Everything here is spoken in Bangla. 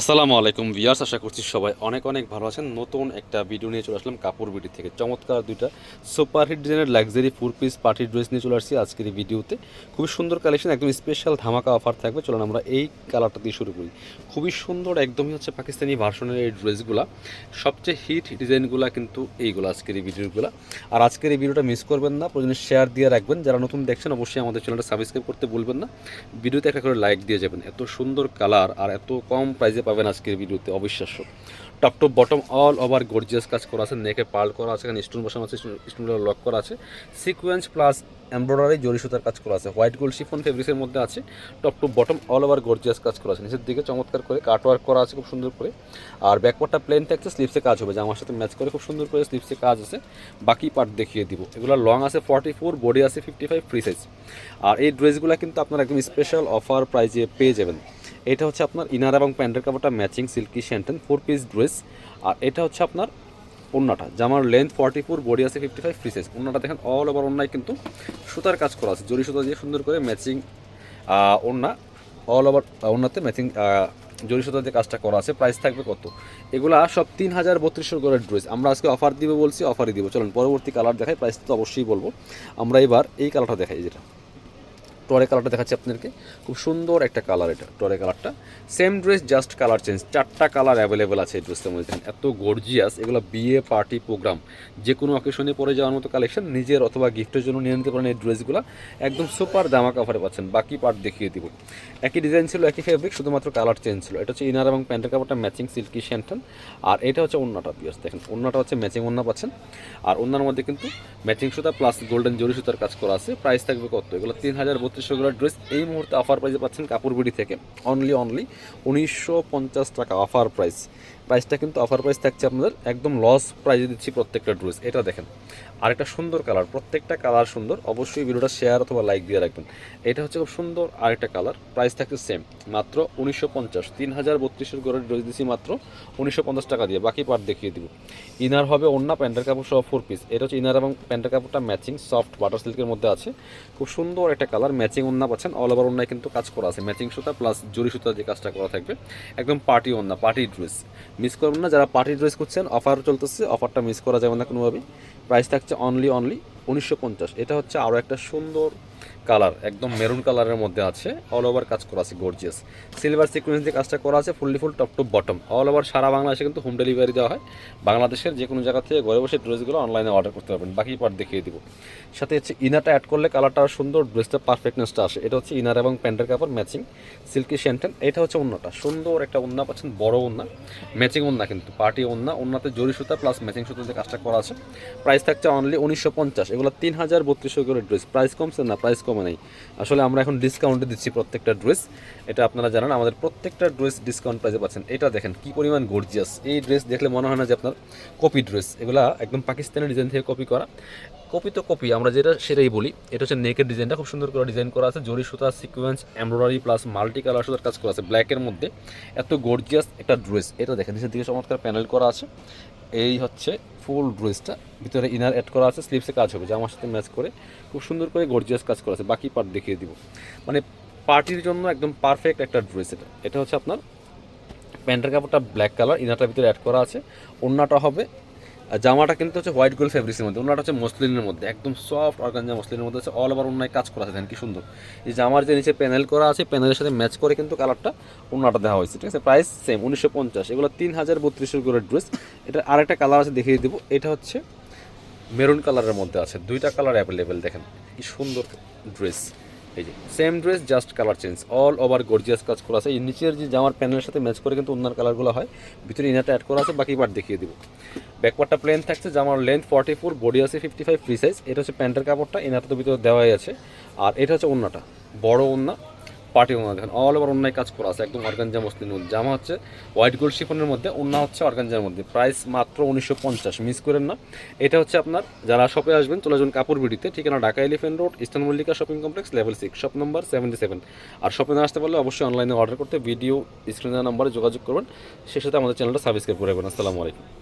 আসসালামু আলাইকুম ভিয়ার্স আশা করছি সবাই অনেক অনেক ভালো আছেন। নতুন একটা ভিডিও নিয়ে চলে আসলাম কাপড় বিডি থেকে। চমৎকার দুইটা সুপার হিট ডিজাইনের luxury four piece party dress নিয়ে চলে আসছি আজকের এই ভিডিওতে খুবই সুন্দর কালেকশন একদম স্পেশাল ধামাকা অফার থাকবে। চলুন আমরা এই কালারটা দিয়ে শুরু করি। খুবই সুন্দর একদমই হচ্ছে পাকিস্তানি ভার্সনের এই ড্রেসগুলা সবচেয়ে হিট ডিজাইনগুলো কিন্তু এইগুলো আজকের এই ভিডিওগুলো আর আজকের এই ভিডিওটা মিস করবেন না, প্রয়োজনে শেয়ার দিয়ে রাখবেন। যারা নতুন দেখছেন, অবশ্যই আমাদের চ্যানেলটা সাবস্ক্রাইব করতে ভুলবেন না। ভিডিওতে একটা করে লাইক দিয়ে যাবেন। এত সুন্দর কালার আর এত কম প্রাইসে পাবেন আজকের ভিডিওতে, অবিশ্বাস্য। Top top bottom all over gorgeous কাজ করা আছে নেকে পার্ল করা আছে, এখানে স্টোন বসানো আছে স্টোনগুলো লক করা আছে। সিকোয়েন্স প্লাস এমব্রয়ডারি জরি সুতার কাজ করা আছে। হোয়াইট গোল্ড শিফন ফেব্রিক্সের মধ্যে আছে। Top to bottom all over gorgeous কাজ করা আছে। নিচের দিকে চমৎকার করে কাট ওয়ার্ক করা আছে, খুব সুন্দর করে। আর ব্যাকপার্টটা প্লেন থাকছে স্লিপসে কাজ হবে জামার সাথে ম্যাচ করে খুব সুন্দর করে স্লিপসে কাজ আছে। বাকি পার্ট দেখিয়ে দিব। এগুলো লং আছে ফর্টি ফোর বডি আছে ফিফটি ফাইভ ফ্রি সাইজ আর এই ড্রেসগুলো কিন্তু আপনারা একদম স্পেশাল অফার প্রাইজে পেয়ে যাবেন। এটা হচ্ছে আপনার ইনার এবং প্যান্টের কাপড়টা ম্যাচিং সিল্কি শ্যান্টেন ফোর পিস ড্রেস আর এটা হচ্ছে আপনার ওন্নাটা, জামার লেন্থ ফর্টি ফোর বডি আছে ফিফটি ফাইভ ফ্রি সাইজ ওন্নাটা দেখেন অল ওভার ওন্নায় কিন্তু সুতার কাজ করা আছে জরি সুতা দিয়ে সুন্দর করে ম্যাচিং ওন্না অল ওভার ওন্নাতে ম্যাচিং জরি সুতা দিয়ে কাজটা করা আছে। প্রাইস থাকবে কত? এগুলা সব তিন হাজার বত্রিশশো করে ড্রেস আমরা আজকে অফার দিব বলছি অফারই দিব। চলুন, পরবর্তী কালার দেখাই প্রাইস তো অবশ্যই বলব। আমরা এবার এই কালারটা দেখাই যেটা। টরে কালারটা দেখাচ্ছি আপনাদেরকে। খুব সুন্দর একটা কালার এটা, টরে কালারটা। Same dress just colour change চারটা কালার অ্যাভেলেবেল আছে এই ড্রেসটার মধ্যে। এত গর্জিয়াস এগুলো বিয়ে পার্টি প্রোগ্রাম যে কোনো অকেশনে পরে যাওয়ার মতো কালেকশন নিজের অথবা গিফটের জন্য নিয়ে নিতে পারেন এই ড্রেসগুলো একদম সুপার দামা কাভারে পাচ্ছেন। বাকি পার্ট দেখিয়ে দিব। একই ডিজাইন ছিল, একই ফেব্রিক শুধুমাত্র কালার চেঞ্জ ছিল। এটা হচ্ছে ইনার এবং প্যান্টের কাপড়টা ম্যাচিং সিল্কি শ্যান্টন আর এটা হচ্ছে অন্যটা পিয়াস দেখেন। অন্যটা হচ্ছে ম্যাচিং অন্য পাচ্ছেন। আর অন্যার মধ্যে কিন্তু ম্যাচিং সুতা প্লাস গোল্ডেন জরি সুতার কাজ করা আছে। প্রাইস থাকবে কত? এগুলো তিন হাজার বত্রিশ গ্রাম ড্রেস এই মুহূর্তে অফার প্রাইসে পাচ্ছেন কাপড় বিড়ি থেকে। অনলি অনলি উনিশশো পঞ্চাশ টাকা অফার প্রাইস প্রাইসটা কিন্তু অফার প্রাইস থাকছে আপনাদের একদম লস প্রাইসে দিচ্ছি প্রত্যেকটা ড্রেস এটা দেখেন। আরেকটা সুন্দর কালার প্রত্যেকটা কালার সুন্দর। অবশ্যই ভিডিওটা শেয়ার অথবা লাইক দিয়ে রাখবেন। এটা হচ্ছে খুব সুন্দর আরেকটা কালার প্রাইস থাকছে সেম মাত্র উনিশশো পঞ্চাশ তিন হাজার বত্রিশের করে ড্রেস দিচ্ছি মাত্র উনিশশো পঞ্চাশ টাকা দিয়ে। বাকি পার্ট দেখিয়ে দিব। ইনার হবে অন্য প্যান্টের কাপড় সহ ফোর পিস এটা হচ্ছে ইনার এবং প্যান্টের কাপড়টা ম্যাচিং সফট বাটার সিল্কের মধ্যে আছে। খুব সুন্দর একটা কালার ম্যাচিং ওন্না পাচ্ছেন। অল ওভার ওন্নায় কিন্তু কাজ করা আছে। ম্যাচিং সুতা প্লাস জরি সুতা যে কাজটা করা থাকবে। একদম পার্টি ওন্না পার্টি ড্রেস মিস করবেন না। যারা পার্টি ড্রেস করছেন অফার চলতেছে অফারটা মিস করা যাবে না কোনোভাবেই। প্রাইস থাকছে অনলি অনলি উনিশশো পঞ্চাশ। এটা হচ্ছে আরও একটা সুন্দর কালার, একদম মেরুন কালারের মধ্যে আছে। অল ওভার কাজ করা আছে গর্জিয়াস সিলভার সিকুয়েন্স দিয়ে কাজটা করা আছে fully full top to bottom all over সারা বাংলাদেশে কিন্তু হোম ডেলিভারি দেওয়া হয়। বাংলাদেশের যে কোনো জায়গা থেকে ঘরে বসে ড্রেসগুলো অনলাইনে অর্ডার করতে পারবেন। বাকি পার্ট দেখিয়ে দিব। সাথে হচ্ছে ইনারটা অ্যাড করলে কালারটা সুন্দর ড্রেসটা পারফেক্টনেসটা আসে। এটা হচ্ছে ইনার এবং প্যান্টের কাপড় ম্যাচিং সিল্কি শ্যান্টেন এটা হচ্ছে অন্যটা সুন্দর একটা ওন্না, পাচ্ছেন বড় ওন্না। ম্যাচিং ওন্না কিন্তু পার্টি ওন্না। ওন্নাতে জরি সুতা প্লাস ম্যাচিং সুতা দিয়ে কাজটা করা আছে। প্রাইস থাকছে অনলি উনিশশো পঞ্চাশ। এগুলো তিন হাজার বত্রিশশো করে ড্রেস প্রাইস কমছে না প্রাইস কমে নেই। আসলে আমরা এখন ডিসকাউন্টে দিচ্ছি প্রত্যেকটা ড্রেস এটা আপনারা জানান, আমাদের প্রত্যেকটা ড্রেস ডিসকাউন্ট প্রাইসে পাচ্ছেন। এটা দেখেন কি পরিমাণ গর্জিয়াস এই ড্রেস দেখলে মনে হয় না যে আপনার কপি ড্রেস এগুলা একদম পাকিস্তানি ডিজাইন থেকে কপি করা। কপি তো কপি আমরা যেটা সেটাই বলি। এটা হচ্ছে নেকের ডিজাইনটা খুব সুন্দর করে ডিজাইন করা আছে। জরি সুতা sequence embroidery plus multi colour সুতার কাজ করা আছে। ব্ল্যাকের মধ্যে। এত গর্জিয়াস একটা ড্রেস এটা দেখেন, নিচের দিকে চমৎকার প্যানেল করা আছে। এই হচ্ছে ফুল ড্রেসটা ভিতরে ইনার অ্যাড করা আছে স্লিপসে কাজ হবে জামার সাথে ম্যাচ করে খুব সুন্দর করে গর্জিয়াস কাজ করা আছে। বাকি পার্ট দেখিয়ে দিব। মানে পার্টির জন্য একদম পারফেক্ট একটা ড্রেস এটা। এটা হচ্ছে আপনার প্যান্টের কাপড়টা ব্ল্যাক কালার ইনারটার ভিতরে অ্যাড করা আছে। ওড়নাটা হবে আর জামাটা কিন্তু হচ্ছে হোয়াইট গোল্ড ফেব্রিক্সের মধ্যে, ওনাটা হচ্ছে মসলিনের মধ্যে, একদম সফট অর্গানজা মসলিনের মধ্যে হচ্ছে অল ওভার ওনায় কাজ করা আছে কি সুন্দর। এই জামার যে নিচে প্যানেল করা আছে প্যানেলের সাথে ম্যাচ করে কিন্তু কালারটা ওনাটা দেওয়া হয়েছে, ঠিক আছে? প্রাইস সেম উনিশশো পঞ্চাশ। এগুলো তিন হাজার বত্রিশের করে ড্রেস এটা আরেকটা কালার আছে, দেখিয়ে দেবো। এটা হচ্ছে মেরুন কালারের মধ্যে আছে, দুইটা কালার অ্যাভেলেবেল দেখেন কি সুন্দর ড্রেস এই যে same dress just colour change all over gorgeous কাজ করা আছে। এই নিচের যে জামার প্যানেলের সাথে ম্যাচ করে কিন্তু অন্যান্য কালারগুলো হয়। ভিতরে ইনারটা অ্যাড করা আছে, বাকি পার্ট দেখিয়ে দিব। ব্যাকপার্টটা প্লেন থাকছে, জামার লেন্থ ফর্টি ফোর বডি আছে ফিফটি ফাইভ ফ্রি সাইজ এটা হচ্ছে প্যান্টের কাপড়টা ইনারটা তো ভিতরে দেওয়াই আছে। আর এটা হচ্ছে অন্যটা বড় ওন্না। পার্টি ওনা দেখেন অল ওভার অন্যায় কাজ করা আছে, একদম অর্গানজা মসলিন উল জামা হচ্ছে হোয়াইট গোল্ড শিফনের মধ্যে অন্য হচ্ছে অর্গানজার মধ্যে। প্রাইস মাত্র উনিশশো পঞ্চাশ মিস করেন না। এটা হচ্ছে আপনার, যারা শপে আসবেন, চলে যাবেন কাপড় বিডিতে, ঠিকানা Dhaka Elephant Road Eastern Mallika shopping complex level six shop number seventy seven আর শপে না আসতে পারলে অবশ্যই অনলাইনে অর্ডার করতে ভিডিও স্ক্রিনের নাম্বারে যোগাযোগ করবেন। সে সাথে আমাদের চ্যানেলটা সাবস্ক্রাইব করে রাখবেন। আসসালামু আলাইকুম।